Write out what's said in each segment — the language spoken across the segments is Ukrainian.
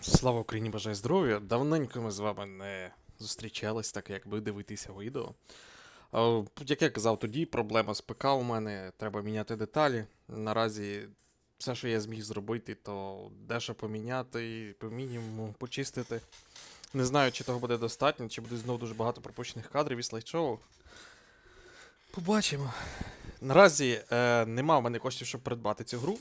Слава Україні, бажаю здоров'я. Давненько ми з вами не зустрічались, так якби дивитися відео. Як я казав тоді, проблема з ПК у мене, треба міняти деталі. Наразі все, що я зміг зробити, то дещо поміняти по мінімуму почистити. Не знаю, чи того буде достатньо, чи буде знову дуже багато пропущених кадрів і слайд-шоу. Побачимо. Наразі е, нема в мене коштів, щоб придбати цю гру.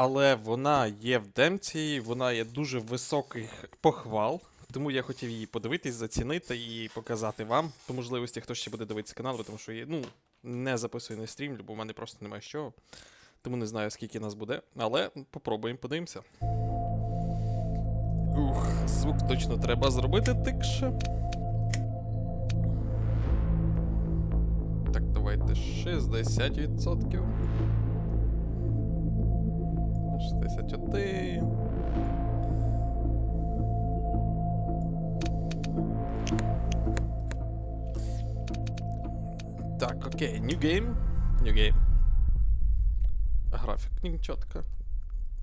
Але вона є в демці, вона є дуже високих похвал. Тому я хотів її подивитись, зацінити і показати вам по можливості, хто ще буде дивитися канал, тому що я ну, не записую на стрім, бо в мене просто немає чого. Тому не знаю, скільки нас буде. Але попробуємо, подивимося. Ух, звук точно треба зробити тикше. Так, давайте 60%. 61. Так, окей, new game. New game. Графік не чітко.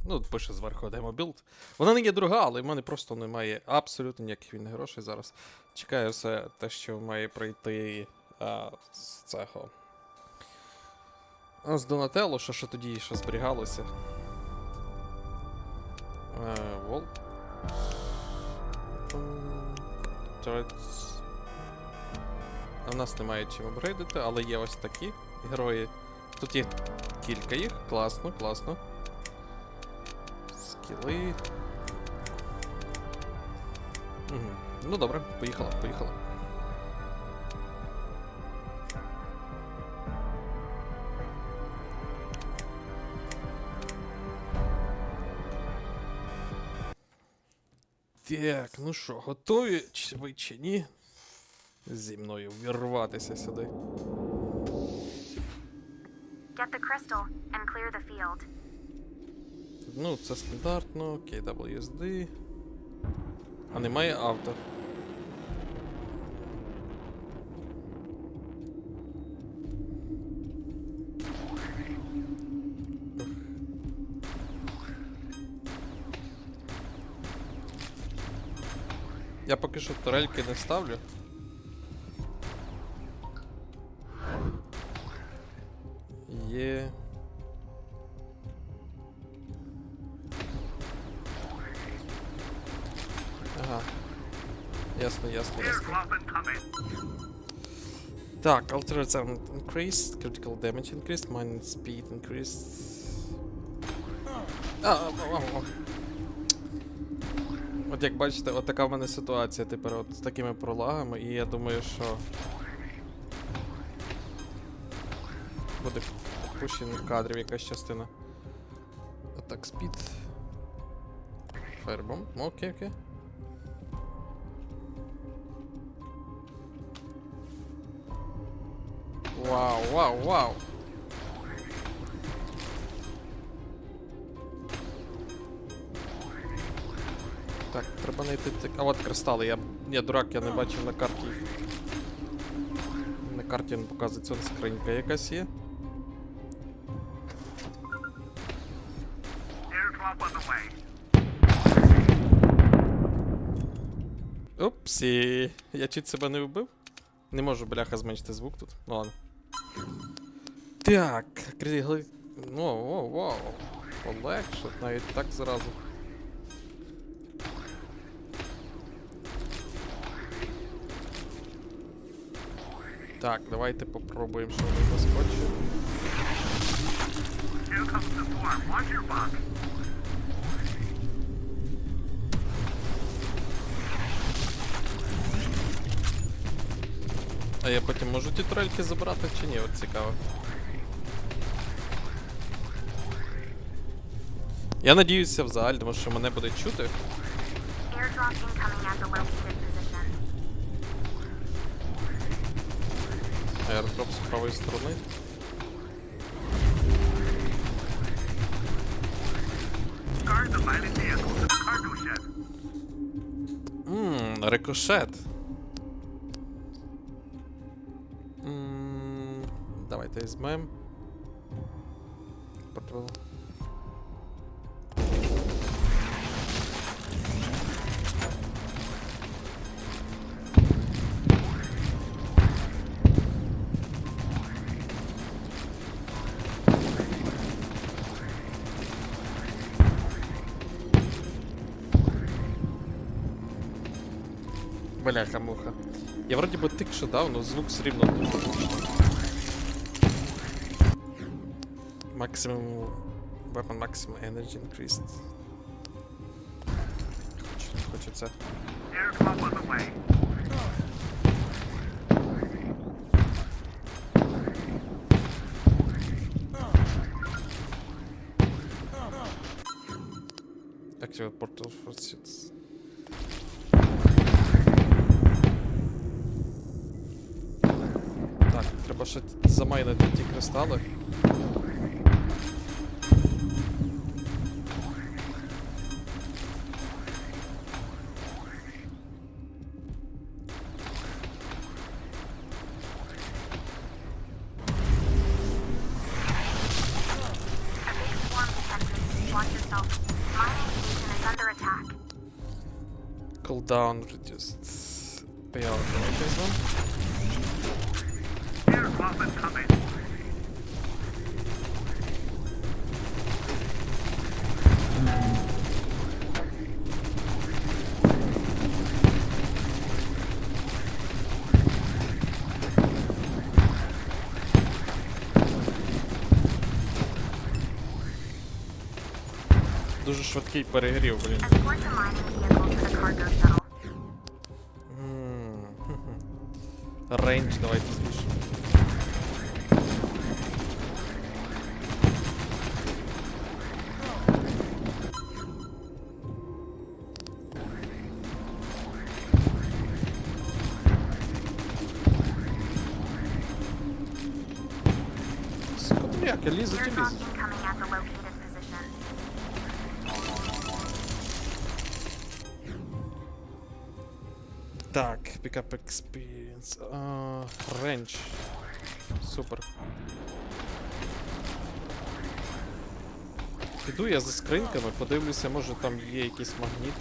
Ну, пише зверху демо білд. Вона не є дорога, але в мене просто немає абсолютно ніяких вільних грошей зараз. Чекаю все те, що має прийти а, з цього. З Донателло, що, що тоді що зберігалося. Е, Вол. Turrets. У нас немає чим обрейдити, але є ось такі герої. Тут є кілька їх. Класно, класно. Скіли. Угу. Ну добре, поїхала, поїхала. Так, ну що, готові чи ви чи ні? Зі мною вірватися сюди. Get the crystal and clear the field. Ну, це стандартно, KWSD. А немає авто. Я поки що турельки не ставлю. Ага. Ясно, ясно, ясно. Так, altered sound increased, critical damage increased, mining speed increased. А, а, а, а. От як бачите, от така в мене ситуація тепер от з такими пролагами, і я думаю, що буде опущених кадрів якась частина. Атак спід. Фаербом. Окей, окей. Вау, вау, вау. Так, треба знайти цик. А от кристали, я. Я дурак, я не бачив на карті. На карті не показується он скринька якась є. Упсі. Я чуть себе не вбив. Не можу, бляха, зменшити звук тут. Ну ладно. Так, кригли. Ну, о, вау. Полегше, навіть так зразу. Так, давайте попробуємо, що ми back. А я потім можу ті трельки забрати чи ні? От цікаво. Я надіюся в загальному, тому що мене буде чути. Airdrop incoming at the located to с правой стороны. Ммм, рикошет. Ммм, давайте візьмем. Портфел. Бляха муха. Я вроді би тикшу дав, но звук все рівно. Maximum weapon maximum energy increased. Хочу, хочу це. Activate portal for seats. Треба ще замайнити ті кристали. A big swarm detected. Дуже швидкий перегрів, блін. Рейндж давайте збільшимо. Так, пікап experience. А, Рейндж. Супер. Піду я за скриньками, подивлюся, може там є якийсь магніт.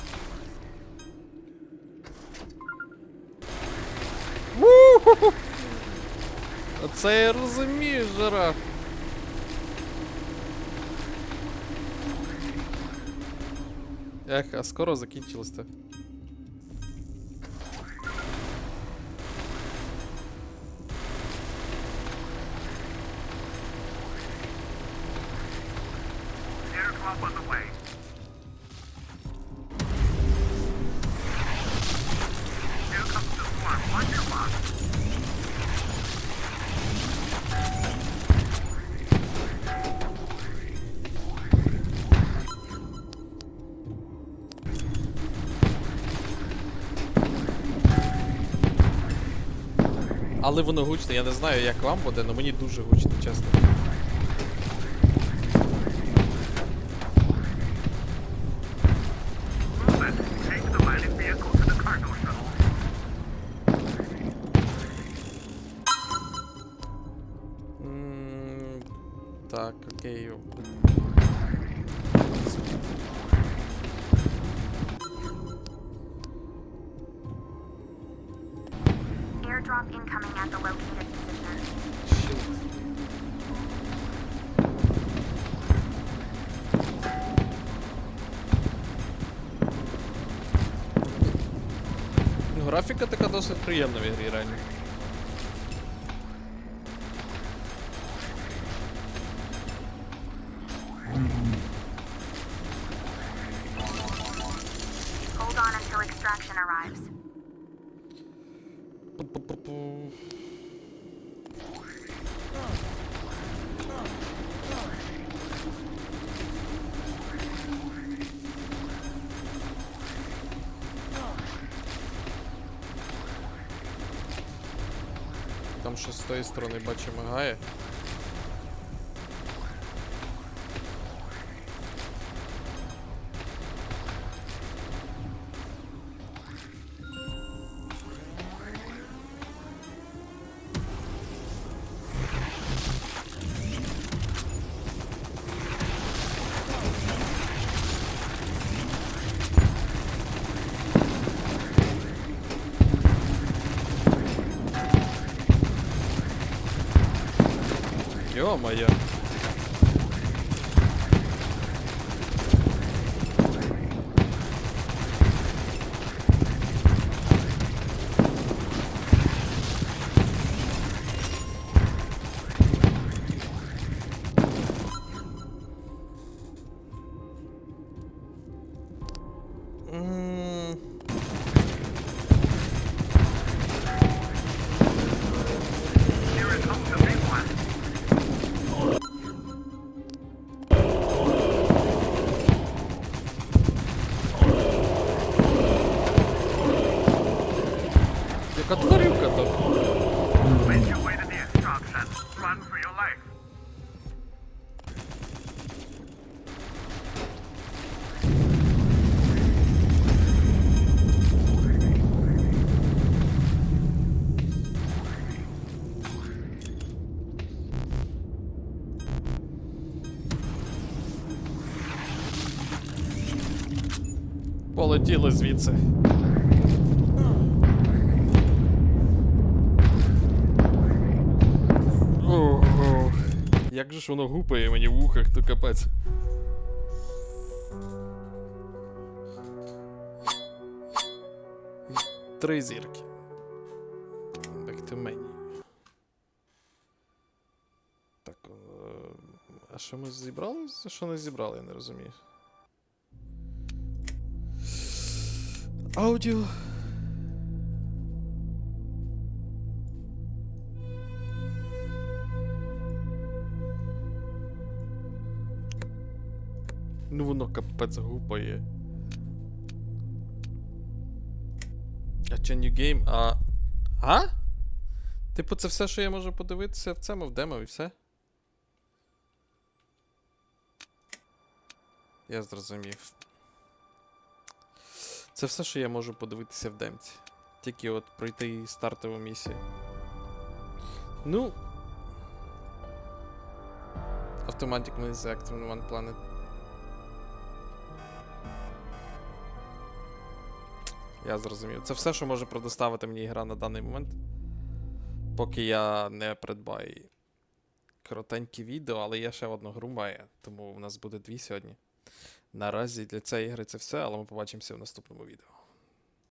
Оце я розумію, жара. Ех, а скоро закінчилось-то. Але воно гучне, я не знаю, як вам буде, але мені дуже гучно, чесно. Airdrop incoming at the located position. Щит. Ну, Графіка така досить приємна в ігрі реально. Hold on until extraction arrives. Там ще з тої сторони бачу мигає. ama ya. Отворив котов. Полетіли звідси. Як же ж воно гупає мені в ухах, то капець. Три зірки. Back to menu. Так. е, А що ми зібрали? А що не зібрали, я не розумію. Аудіо. Ну воно капець гупає. А чи New Game? А. А? Типу, це все, що я можу подивитися в цьому, в демо і все? Я зрозумів. Це все, що я можу подивитися в демці. Тільки от пройти стартову місію. Ну. Automatic Maze Actor on One Planet. Я зрозумів. Це все, що може предоставити мені гра на даний момент. Поки я не придбаю коротенькі відео, але є ще одну гру має, тому в нас буде дві сьогодні. Наразі для цієї гри це все, але ми побачимося в наступному відео.